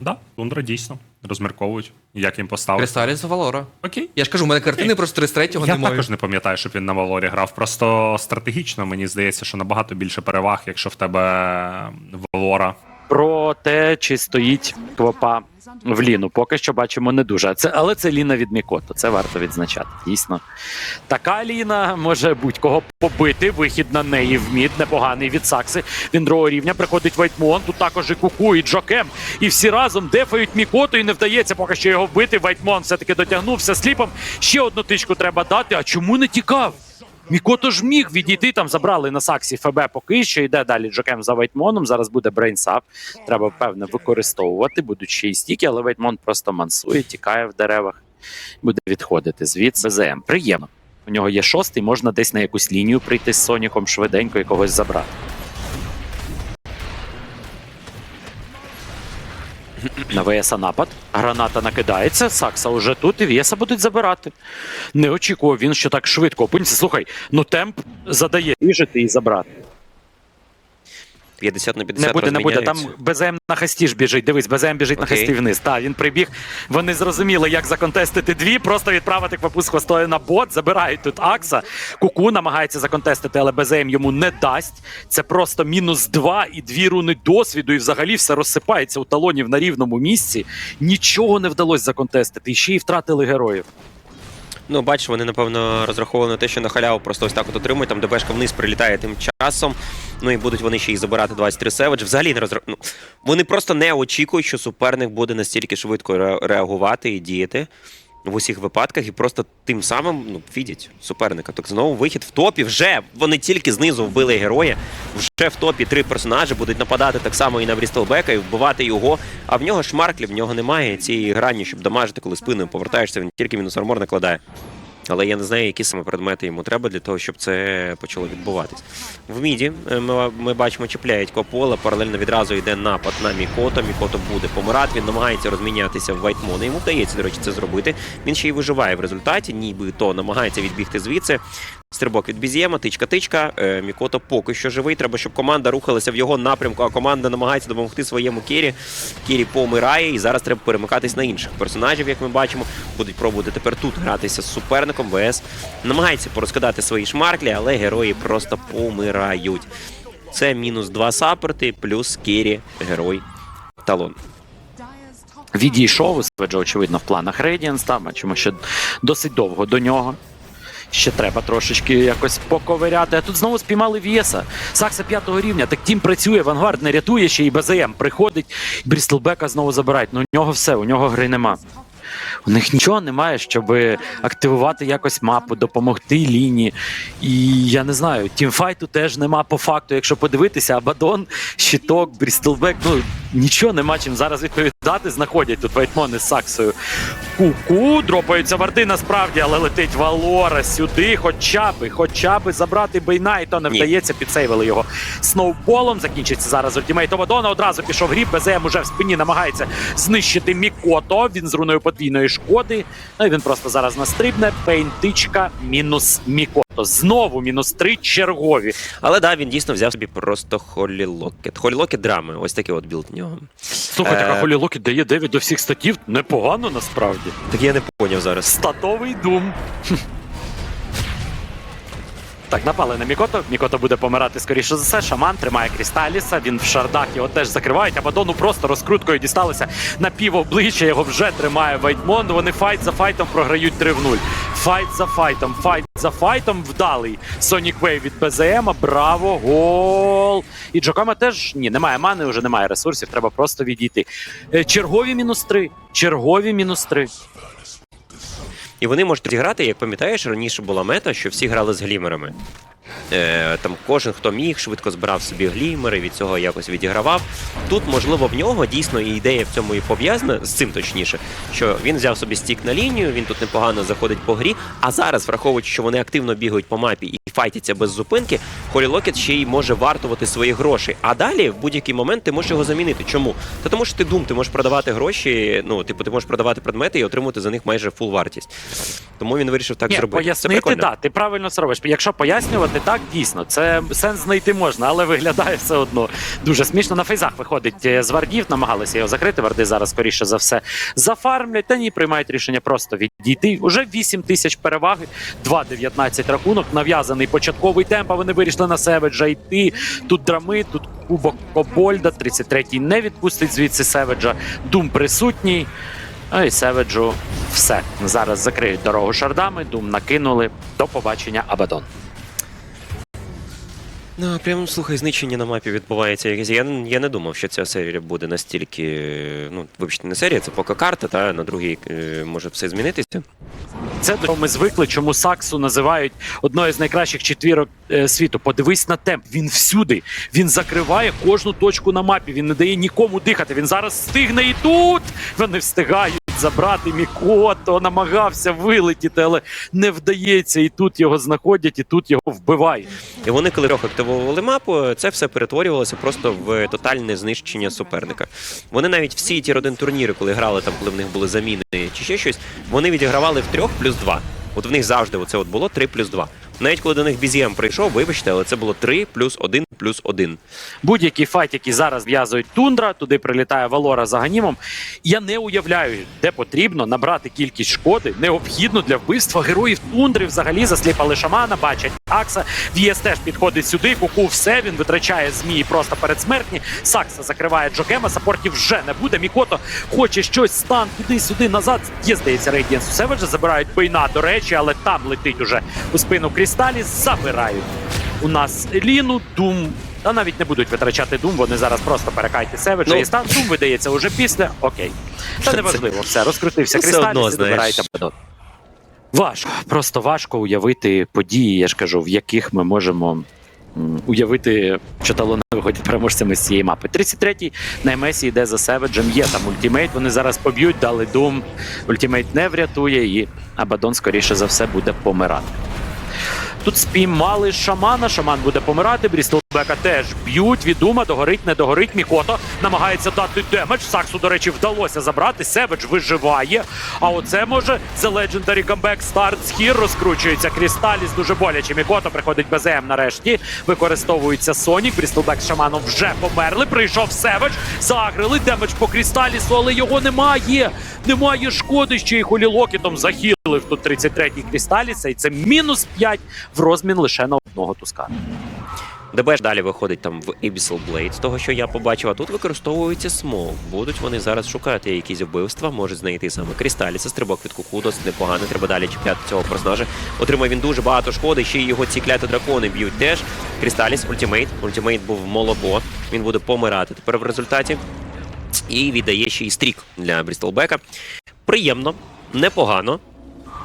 Да, Тундра дійсно розмірковують, як їм поставити. Кристаліс Валора. Окей. Я ж кажу, у мене картини просто 33-го Я немає. також не пам'ятаю, щоб він на Валорі грав. Просто стратегічно мені здається, що набагато більше переваг, якщо в тебе Валора. Про те, чи стоїть квапа в ліну, поки що бачимо не дуже. Це, але це ліна від Мікото, це варто відзначати. Дійсно. Така ліна може будь-кого побити. Вихід на неї в мід, непоганий від Сакси. Він другого рівня приходить Вайтмон. Тут також і Куку, і Джокем. І всі разом дефають Мікото, і не вдається поки що його вбити. Вайтмон все-таки дотягнувся сліпом. Ще одну тичку треба дати. А чому не тікав? Мікото ж міг відійти, там забрали на Саксі ФБ поки що, йде далі Джокем за Вайтмоном. Зараз буде брейнсап. Треба, певне, використовувати, будуть ще й стіки, але Вайтмон просто мансує, тікає в деревах, буде відходити звідси. БЗМ. Приємно. У нього є шостий, можна десь на якусь лінію прийти з Соніком швиденько і когось забрати. На Веса напад. Граната накидається. Сакса уже тут, і Вєса будуть забирати. Не очікував він, що так швидко опиниться. Слухай, ну темп задає вижити і забрати. 50 на 50 Не буде, не буде. Там. БЗМ на хасті ж біжить. Дивись, БЗМ біжить на Окей. хасті вниз. Так, він прибіг. Вони зрозуміли, як законтестити дві, просто відправити квапу з хвостою на бот, забирають тут Акса. Куку намагається законтестити, але БЗМ йому не дасть. Це просто мінус два і дві руни досвіду, і взагалі все розсипається у талонів на рівному місці. Нічого не вдалося законтестити. І ще й втратили героїв. Ну, бачиш, вони, напевно, розраховували на те, що на халяву просто ось так от отримують, там ДБшка вниз прилітає тим часом. Ну і будуть вони ще й забирати 23 Savage. Взагалі не розрах... ну, Вони просто не очікують, що суперник буде настільки швидко ре- реагувати і діяти в усіх випадках, і просто тим самим ну, фідять суперника. Так знову вихід в топі. Вже вони тільки знизу вбили героя. Вже в топі три персонажі будуть нападати так само і на Брістелбека, і вбивати його. А в нього шмарклі, в нього немає цієї грані, щоб дамажити, коли спиною повертаєшся, він тільки мінус армор накладає. Але я не знаю, які саме предмети йому треба для того, щоб це почало відбуватись. В міді е, ми, ми бачимо, чіпляють Копола, паралельно відразу йде напад на Мікото. Мікото буде помирати. Він намагається розмінятися в Вайтмона. Йому вдається, до речі, це зробити. Він ще й виживає в результаті, ніби то намагається відбігти звідси. Стрибок від Бізєма, тичка-тичка. Е, Мікото поки що живий. Треба, щоб команда рухалася в його напрямку, а команда намагається допомогти своєму Кірі. Кірі помирає, і зараз треба перемикатись на інших персонажів, як ми бачимо. Будуть пробувати тепер тут гратися з суперником. ВС намагається порозкидати свої шмарклі, але герої просто помирають. Це мінус два саперти, плюс Кірі, герой талон. Відійшов очевидно, в планах Radiance, там, бачимо, що досить довго до нього. Ще треба трошечки якось поковиряти. А тут знову спіймали Вєса. Сакса п'ятого рівня. Так тім працює, Вангард не рятує, ще і БЗМ приходить. Брістлбека знову забирають. Ну у нього все, у нього гри нема. У них нічого немає, щоб активувати якось мапу, допомогти лінії. І я не знаю, тімфайту теж нема по факту. Якщо подивитися, Абадон, щиток, Брістелбек, ну нічого нема чим зараз відповідати. Знаходять тут Вайтмони з Саксою. Ку-ку, дропаються варти насправді, але летить Валора сюди, хоча би, хоча би забрати Бейна, і то не Ні. вдається, підсейвили його сноуболом. Закінчиться зараз ультимейт Обадона. Одразу пішов гріб, БЗМ уже в спині намагається знищити Мікото. Він з руною подвійної шкоди. Ну і він просто зараз настрибне. Пейнтичка мінус Мікото. Знову мінус три чергові. Але да, він дійсно взяв собі просто Холі Локет. Холі Локет драми. Ось такий от білд в нього. Слухайте, Е. а Холі Локет дає 9 до всіх статів. Непогано насправді. Так я не поняв зараз. Статовий дум. Так, напали на Мікото. Мікото буде помирати скоріше за все. Шаман тримає Крісталіса. Він в шардах його теж закривають. А Бадону просто розкруткою дісталося на пів обличчя. Його вже тримає Вайтмон. Вони файт за файтом програють 3 в 0. Файт за файтом. Файт за файтом вдалий. Сонік Вей від БЗМа. Браво! Гол! І Джокома теж ні, немає мани, вже немає ресурсів. Треба просто відійти. Е, Чергові мінус 3. Чергові мінус 3. І вони можуть зіграти, як пам'ятаєш, раніше була мета, що всі грали з глімерами. Е, там кожен, хто міг, швидко збирав собі глімери, від цього якось відігравав. Тут, можливо, в нього дійсно і ідея в цьому і пов'язана з цим точніше, що він взяв собі стік на лінію, він тут непогано заходить по грі. А зараз, враховуючи, що вони активно бігають по мапі і файтяться без зупинки, Холі Локет ще й може вартувати свої гроші. А далі в будь-який момент ти можеш його замінити. Чому? Та тому що ти дум, ти можеш продавати гроші, ну, типу, ти можеш продавати предмети і отримувати за них майже фул вартість. Тому він вирішив так Ні, зробити. Це пояснити, прикольно. так, ти правильно це робиш. Якщо пояснювати так, так, дійсно, це сенс знайти можна, але виглядає все одно дуже смішно. На фейзах виходить е, з вардів, намагалися його закрити. Варди зараз, скоріше за все, зафармлять. Та ні, приймають рішення просто відійти. Уже 8 тисяч переваги, 2-19 рахунок, нав'язаний початковий темп. а Вони вирішили на Севеджа йти. Тут драми, тут кубок Кобольда. 33-й не відпустить звідси Севеджа. Дум присутній. А і Севеджу все. Зараз закриють дорогу шардами, дум накинули. До побачення, Абадон. Ну, прям слухай, знищення на мапі відбувається. Я, я не думав, що ця серія буде настільки. Ну, вибачте, не серія, це поки карта, та на другій е, може все змінитися. Це до ми звикли, чому Саксу називають одною з найкращих четвірок е, світу. Подивись на темп. Він всюди. Він закриває кожну точку на мапі. Він не дає нікому дихати. Він зараз стигне і тут. Вони встигають забрати Мікото, намагався вилетіти, але не вдається. І тут його знаходять, і тут його вбивають. І вони, коли трохи активували мапу, це все перетворювалося просто в тотальне знищення суперника. Вони навіть всі ті родин турніри, коли грали там, коли в них були заміни чи ще щось, вони відігравали в трьох плюс два. От в них завжди оце от було 3 плюс 2. Навіть коли до них BZM прийшов, вибачте, але це було 3 плюс 1 плюс 1. Будь-який файт, який зараз в'язують тундра, туди прилітає Валора за ганімом. Я не уявляю, де потрібно набрати кількість шкоди, необхідну для вбивства героїв тундри. Взагалі засліпали шамана, бачать Акса. Вієс теж підходить сюди. Куку все він витрачає змії просто передсмертні. Сакса закриває Джокема. Сапортів вже не буде. Мікото хоче щось стан туди-сюди назад. Є здається, Рейдієнс у забирають бейна, до речі, але там летить уже у спину Крісталі. Забирають у нас Ліну, Дум. Та навіть не будуть витрачати Дум, вони зараз просто перекайте Севеджа Ну. і стан. Дум видається уже після. Окей. Та неважливо, все, розкрутився Все одно, і знаєш. добирають Абадон. Важко, просто важко уявити події, я ж кажу, в яких ми можемо уявити, що талони виходять переможцями з цієї мапи. 33-й на МСі йде за Севеджем, є там ультимейт, вони зараз поб'ють, дали Дум. Ультимейт не врятує, і Абадон, скоріше за все, буде помирати. Тут спіймали шамана, шаман буде помирати. Брістелбека теж б'ють. Відума, догорить, не догорить. Мікото намагається дати демедж. Саксу, до речі, вдалося забрати. Севедж виживає. А оце може The Legendary Comeback Starts Here. Розкручується Крісталіс. Дуже боляче. Мікото приходить БЗМ нарешті. Використовується Сонік. Брістелбек з шаманом вже померли. Прийшов Севедж. Загрили демедж по Крісталісу, але його немає. Немає шкоди. Ще й Холілокітом захилив тут 33-й Крісталіса. І це мінус 5 в розмін лише на одного туска. ДБ далі виходить там в Abyssal Blade, з того, що я побачив, а тут використовується смок. Будуть вони зараз шукати якісь вбивства, можуть знайти саме Крісталіса, стрибок від куку, досить непогано. Треба далі чіпляти цього персонажа. Отримає він дуже багато шкоди, ще й його ці кляті дракони б'ють теж. Крісталіс, ультимейт. Ультимейт був молобо. Він буде помирати тепер в результаті. І віддає ще й стрік для Брістолбека. Приємно, непогано.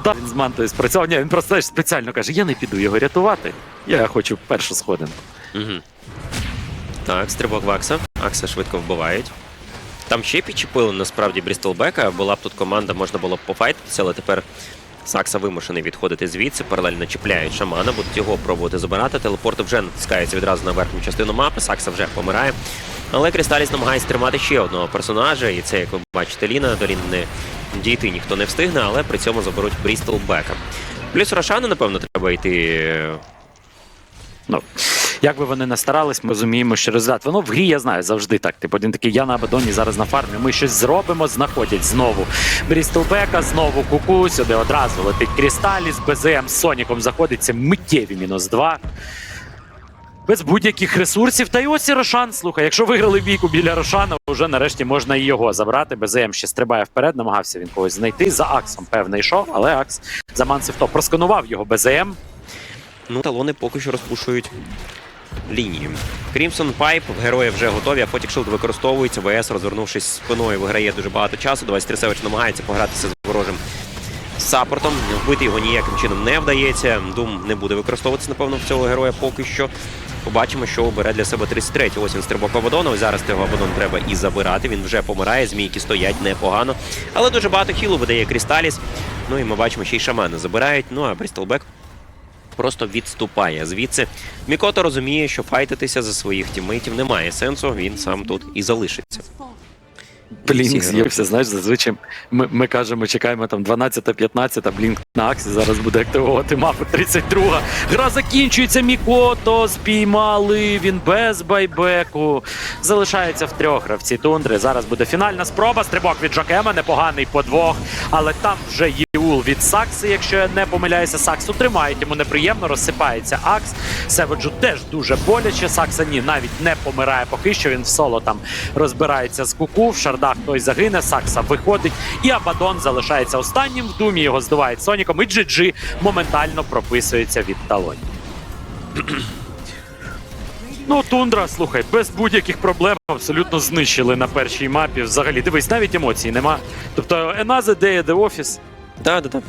Так, він з мантою спрацьовував. Ні, він просто знаєш, спеціально каже: я не піду його рятувати. Я хочу першу сходинку. Угу. Так, стрибок в Акса. Акса швидко вбивають. Там ще підчепили насправді Брістолбека. Була б тут команда, можна було б пофайтитися, але тепер Сакса вимушений відходити звідси, паралельно чіпляють шамана, будуть його пробувати забирати. Телепорти вже натискаються відразу на верхню частину мапи. Сакса вже помирає. Але Крісталіс намагається тримати ще одного персонажа, і це, як ви бачите, Ліна. До Ліни дійти ніхто не встигне, але при цьому заберуть Брістолбека. Плюс Рошану, напевно, треба йти Ну, як би вони не старались, ми розуміємо, що результат. Воно в грі, я знаю, завжди так. Типу, один такий, я на Абадоні зараз на фармі. Ми щось зробимо, знаходять знову. Брістелбека, знову куку, сюди одразу летить Крісталіс, БЗМ з Соніком заходиться миттєві мінус два. Без будь-яких ресурсів. Та й ось і Рошан. Слухай, якщо виграли бійку біля Рошана, вже нарешті можна і його забрати. БЗМ ще стрибає вперед, намагався він когось знайти. За Аксом, певно, йшов, але Акс замансив то. Просканував його БЗМ. Ну, талони поки що розпушують лінію. Pipe в героя вже готові, а Фотік Shield використовується. ВС, розвернувшись спиною, виграє дуже багато часу. 23 Севич намагається погратися з ворожим саппортом. Вбити його ніяким чином не вдається. Дум не буде використовуватися, напевно, в цього героя поки що. Побачимо, що обере для себе 33. Ось він стрибок Абадона. Ось зараз цього Абадон треба і забирати. Він вже помирає. Змійки стоять непогано. Але дуже багато хілу видає Крісталіс. Ну і ми бачимо, ще й шамани забирають. Ну а Брістелбек просто відступає звідси. Мікото розуміє, що файтитися за своїх тіммейтів немає сенсу. Він сам тут і залишиться. Блінк з'явився, знаєш, зазвичай ми, ми кажемо, чекаємо там 12-15, а Блінк На Аксі зараз буде активувати мапу 32. Гра закінчується. Мікото спіймали. Він без байбеку. Залишається в трьох гравці тундри. Зараз буде фінальна спроба. Стрибок від Жокема. Непоганий по двох. Але там вже Єул від Сакси. Якщо я не помиляюся, Саксу тримають. Йому неприємно, розсипається Акс. Севеджу теж дуже боляче. Сакса ні, навіть не помирає поки що. Він в соло там розбирається з куку. В шардах той загине. Сакса виходить. І Абадон залишається останнім в думі. Його здувають Соніком. І GG моментально прописується від талонів. Ну, тундра, слухай, без будь-яких проблем абсолютно знищили на першій мапі. Взагалі, дивись, навіть емоцій нема. Тобто, Another Day at the Office. Так, так, так.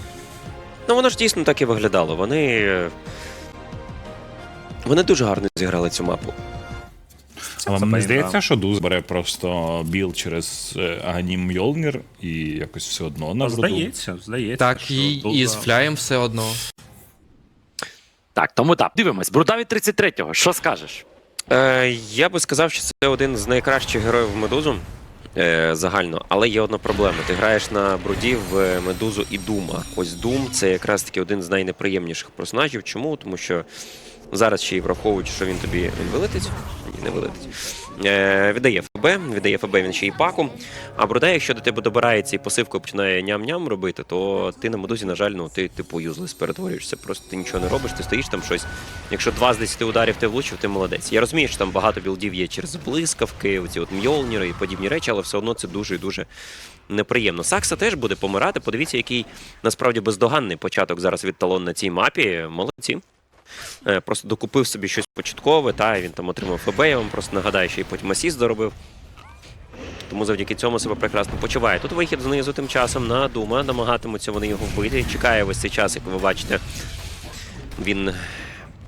Ну воно ж дійсно так і виглядало. Вони. е, Вони дуже гарно зіграли цю мапу. Це Але мені здається, що Дуз бере просто біл через е, Аганім Мьолнір і якось все одно на. Здається, здається. Так, що і, тут, і з фляєм все одно. Так, тому так, дивимось. Бруда від 33-го. Що скажеш? Е, я би сказав, що це один з найкращих героїв медузу е, загально, але є одна проблема. Ти граєш на бруді в медузу і Дума. Ось Дум це якраз таки один з найнеприємніших персонажів. Чому? Тому що зараз ще й враховуючи, що він тобі він вилетить. Ні, не вилетить. Е, віддає ФБ, віддає ФБ він ще й паку. А Бруда, якщо до тебе добирається і посивкою починає ням-ням робити, то ти на медузі, на жаль, ну ти типу юзлес перетворюєшся. Просто ти нічого не робиш, ти стоїш там щось. Якщо два з 10 ударів ти влучив, ти молодець. Я розумію, що там багато білдів є через блискавки, оці от мьолніри і подібні речі, але все одно це дуже і дуже неприємно. Сакса теж буде помирати. Подивіться, який насправді бездоганний початок зараз від талон на цій мапі. Молодці. Е, Просто докупив собі щось початкове, та він там отримав ФБ, я вам просто нагадаю, що і потім асіст доробив. Тому завдяки цьому себе прекрасно почуває. Тут вихід знизу тим часом на Дума, намагатимуться вони його вбити. Чекає весь цей час, як ви бачите. Він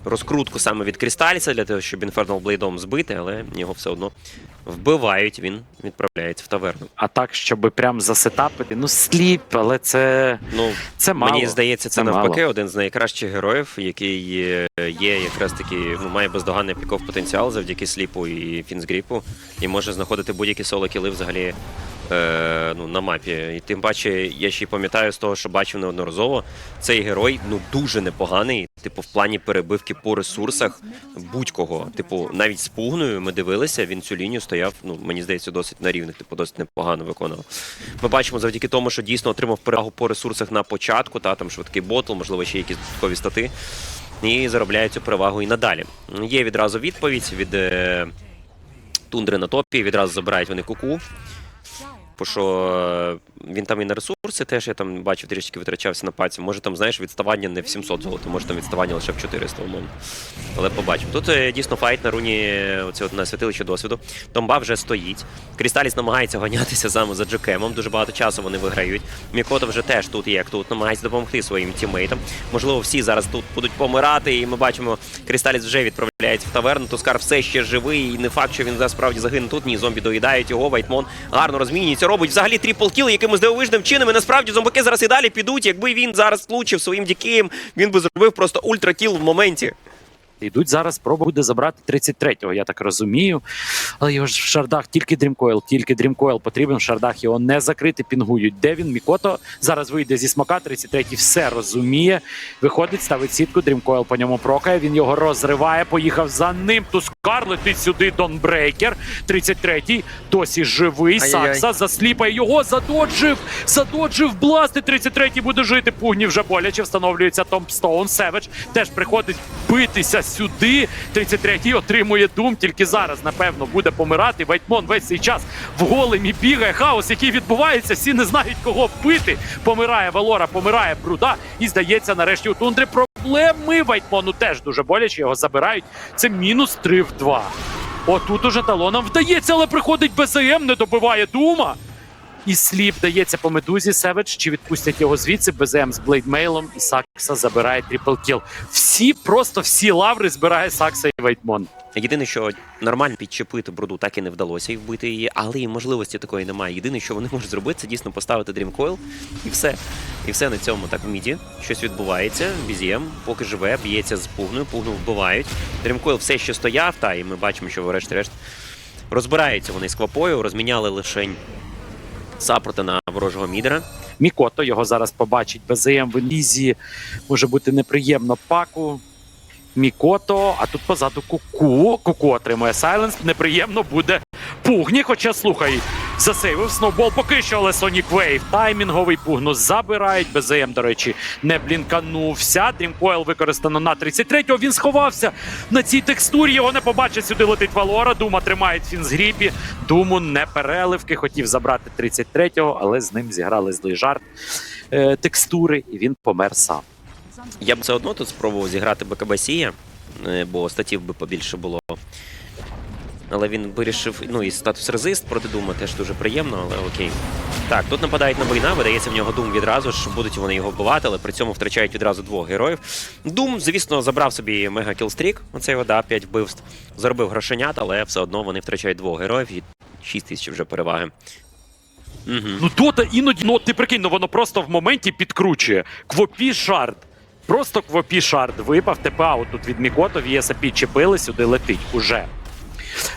розкрутку саме від Крістальця для того, щоб Infernal Блейдом збити, але його все одно вбивають. Він відправляється в таверну. А так, щоб прям засетапити, ну сліп, але це, Ну, це мало. Мені здається, це, Це навпаки мало. один з найкращих героїв, який є, є якраз таки ну, має бездоганний піков потенціал завдяки сліпу і фінсгріпу, і може знаходити будь-які соло кіли взагалі е, ну, на мапі. І тим паче, я ще й пам'ятаю з того, що бачив неодноразово, цей герой ну дуже непоганий. Типу, в плані перебивки по ресурсах будь-кого. Типу, навіть з пугною ми дивилися, він цю лінію стояв, ну мені здається, досить на рівних, типу, досить непогано виконував. Ми бачимо завдяки тому, що дійсно отримав перевагу по ресурсах на початку, та там швидкий ботл, можливо, ще якісь додаткові стати. І заробляє цю перевагу і надалі. Є відразу відповідь від е, тундри на топі, відразу забирають вони куку. Бо що е, він там і на ресурси теж я там бачив трішки витрачався на паці. Може там, знаєш, відставання не в 700 золота, може там відставання лише в 400 умовно. Але побачимо. Тут е, дійсно файт на руні е, оце от на святилище досвіду. Томба вже стоїть. Крісталіс намагається ганятися саме за Джекемом. Дуже багато часу вони виграють. Мікото вже теж тут є, як тут, намагається допомогти своїм тіммейтам. Можливо, всі зараз тут будуть помирати, і ми бачимо, Крісталіс вже відправляється в таверну. Тускар все ще живий, і не факт, що він насправді загине тут. Ні, зомбі доїдають його. Вайтмон гарно розмінюється, робить взагалі трипл кіл, якимось дивовижним чином. І насправді зомбаки зараз і далі підуть. Якби він зараз влучив своїм дікеєм, він би зробив просто ультракіл в моменті. Йдуть зараз, спроба буде забрати 33-го, я так розумію. Але його ж в шардах тільки дрімкойл, тільки дрімкойл потрібен. В шардах його не закрити, пінгують. Де він? Мікото зараз вийде зі смока. 33-й все розуміє. Виходить, ставить сітку. Дрімкойл по ньому прокає. Він його розриває. Поїхав за ним. Тускар летить сюди. Донбрейкер. 33-й досі живий. Сакса засліпає його. Задоджив. Задоджив бласти. 33-й буде жити. Пугні вже боляче. Встановлюється Томпстоун. Севедж теж приходить битися сюди. 33-й отримує дум. Тільки зараз, напевно, буде помирати. Вайтмон весь цей час в големі бігає. Хаос, який відбувається. Всі не знають, кого бити. Помирає Валора, помирає Бруда. І здається, нарешті у тундри проблеми. Вайтмону теж дуже боляче. Його забирають. Це мінус 3 в 2. Отут уже талоном вдається, але приходить БЗМ, не добиває Дума. І сліп дається по медузі Севедж, чи відпустять його звідси БЗМ з блейдмейлом, і Сакса забирає трипл кіл. Всі, просто всі лаври збирає Сакса і Вайтмон. Єдине, що нормально підчепити бруду так і не вдалося і вбити її, але і можливості такої немає. Єдине, що вони можуть зробити, це дійсно поставити Dreamcoil і все. І все на цьому. Так в міді щось відбувається. Бізєм поки живе, б'ється з пугною, пугну вбивають. Dreamcoil все ще стояв, та і ми бачимо, що врешті-решт розбираються вони з квапою, розміняли лишень сапрота на ворожого мідера. Мікото його зараз побачить. БЗМ в інлізі може бути неприємно паку. Мікото, а тут позаду Куку. Куку отримує сайленс. Неприємно буде Пугні. Хоча слухай, засейвив сноубол поки що, але Sonic Wave. Таймінговий пугну забирають. БЗМ, до речі, не блінканувся. Дрімкойл використано на 33-го. Він сховався на цій текстурі. Його не побачить. Сюди летить Валора. Дума тримають фінзгріпі. Думу не переливки. Хотів забрати 33-го, але з ним зіграли злий жарт е, текстури, і він помер сам. Я б все одно тут спробував зіграти БКБ Сія, е, бо статів би побільше було. Але він вирішив, ну і статус резист проти Дума теж дуже приємно, але окей. Так, тут нападають на Бойна, видається в нього Дум відразу ж, будуть вони його вбивати, але при цьому втрачають відразу двох героїв. Дум, звісно, забрав собі мега кілстрік, оцей його, да, 5 вбивств, заробив грошенят, але все одно вони втрачають двох героїв і 6 тисяч вже переваги. Угу. Ну дота іноді, ну ти прикинь, ну воно просто в моменті підкручує. Квопі шард. Просто квопі шард випав, ТПА тут від Мікото, Вієса підчепили, сюди летить уже.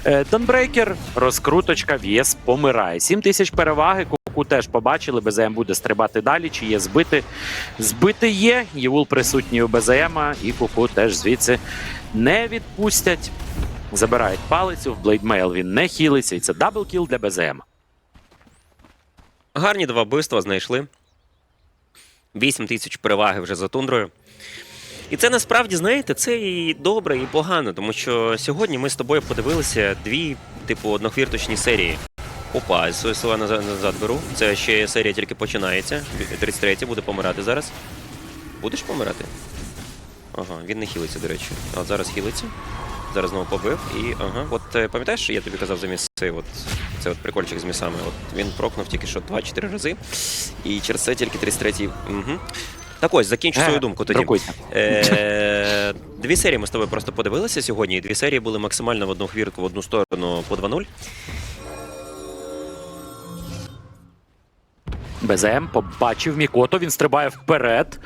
Е, Данбрейкер, розкруточка, Вієс помирає. 7 тисяч переваги, Куку теж побачили, БЗМ буде стрибати далі, чи є збити. Збити є, Євул присутній у БЗМ, і Куку теж звідси не відпустять. Забирають палицю, в Блейдмейл він не хілиться, і це даблкіл для БЗМ. Гарні два вбивства знайшли. 8 тисяч переваги вже за тундрою. І це насправді, знаєте, це і добре, і погано, тому що сьогодні ми з тобою подивилися дві, типу, однохвірточні серії. Опа, слова назад, беру. Це ще серія тільки починається. 33 буде помирати зараз. Будеш помирати? Ага, він не хілиться, до речі. От зараз хілиться. Зараз знову побив. І ага. От е, пам'ятаєш, що я тобі казав за міси? От це от прикольчик з місами. От він прокнув тільки що 2-4 рази. І через це тільки 33-й. Угу. Так ось, закінчу свою Е, думку тоді. Е, дві серії ми з тобою просто подивилися сьогодні. і Дві серії були максимально в одну хвірку в одну сторону по 2-0. БЗМ побачив Мікото, він стрибає вперед.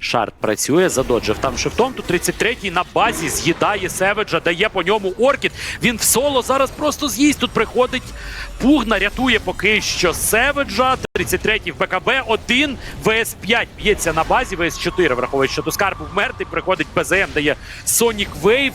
Шарт працює, задоджив там шифтом. Тут 33-й на базі з'їдає Севеджа, дає по ньому Оркід. Він в соло зараз просто з'їсть. Тут приходить Пугна, рятує поки що Севеджа. 33-й в БКБ. Один ВС-5 б'ється на базі, ВС-4, враховуючи, що Тускар був мертвий. Приходить БЗМ, дає Sonic Wave.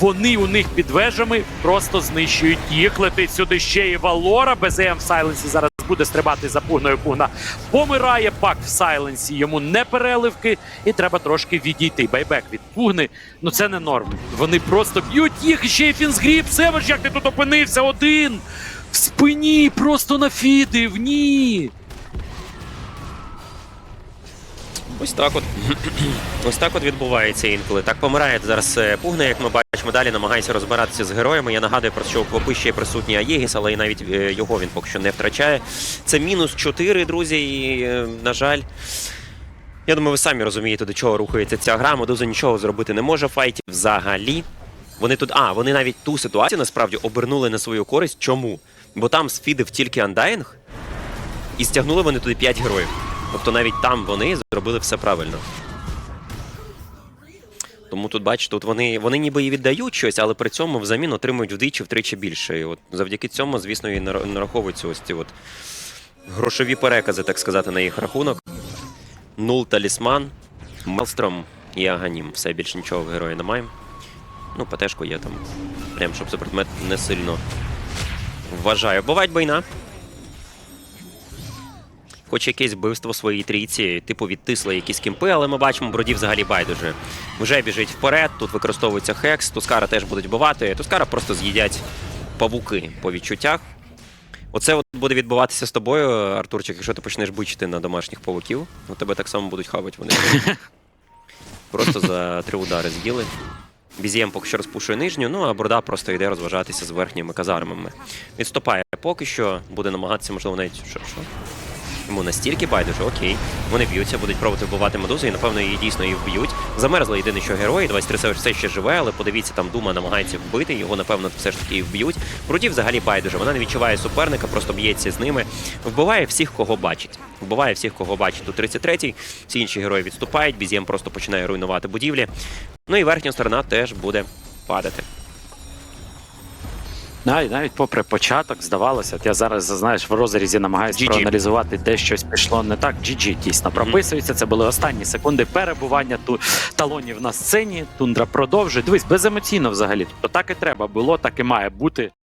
Вони у них під вежами просто знищують їх. Летить сюди ще і Валора. БЗМ в Сайленсі зараз буде стрибати за пугною. Пугна помирає пак в Сайленсі. Йому не переливки, і треба трошки відійти. Байбек від пугни. Ну це не норм. Вони просто б'ють їх. Ще й фінзгріб. Севич, як ти тут опинився? Один в спині, просто нафідив. Ні. Ось так от. Ось так от відбувається інколи. Так помирає зараз е, Пугна, як ми бачимо далі, намагається розбиратися з героями. Я нагадую про що у Квопи ще присутній Аєгіс, але і навіть е, його він поки що не втрачає. Це мінус 4, друзі, і, е, на жаль. Я думаю, ви самі розумієте, до чого рухається ця гра. Медуза нічого зробити не може файті взагалі. Вони тут. А, вони навіть ту ситуацію насправді обернули на свою користь. Чому? Бо там сфідив тільки андайнг, і стягнули вони туди 5 героїв. Тобто навіть там вони зробили все правильно. Тому тут, бачите, тут вони, вони ніби і віддають щось, але при цьому взамін отримують вдвічі-втричі більше. І от завдяки цьому, звісно, і нар- нараховуються ось ці от грошові перекази, так сказати, на їх рахунок. Нул талісман, Мелстром і Аганім. Все більше нічого в герої немає. Ну, ПТшку є там. Прям щоб супермет не сильно вважаю. Бувають бойна. Хоч якесь вбивство своїй трійці, типу відтисли якісь кімпи, але ми бачимо, броді взагалі байдуже. Вже біжить вперед, тут використовується хекс, Тускара теж будуть бивати. Тускара просто з'їдять павуки по відчуттях. Оце от буде відбуватися з тобою, Артурчик, якщо ти почнеш бичити на домашніх павуків, у тебе так само будуть хавати вони. Просто за три удари з'їли. Бізієм поки що розпушує нижню, ну а Бурда просто йде розважатися з верхніми казармами. Відступає поки що, буде намагатися, можливо, навіть що? Йому настільки байдуже, окей. Вони б'ються, будуть пробувати вбивати медузу, і напевно її дійсно і вб'ють. Замерзли єдине, що герої. 23 Север все ще живе, але подивіться, там Дума намагається вбити. Його, напевно, все ж таки і вб'ють. Бруді взагалі байдуже. Вона не відчуває суперника, просто б'ється з ними. Вбиває всіх, кого бачить. Вбиває всіх, кого бачить. Тут 33-й. Всі інші герої відступають. Бізєм просто починає руйнувати будівлі. Ну і верхня сторона теж буде падати. Навіть, навіть попри початок, здавалося, от я зараз знаєш в розрізі намагаюся GG. проаналізувати, де щось пішло не так. GG дійсно прописується. Це були останні секунди перебування ту талонів на сцені. Тундра продовжує. Дивись, беземоційно взагалі. Тобто так і треба було, так і має бути.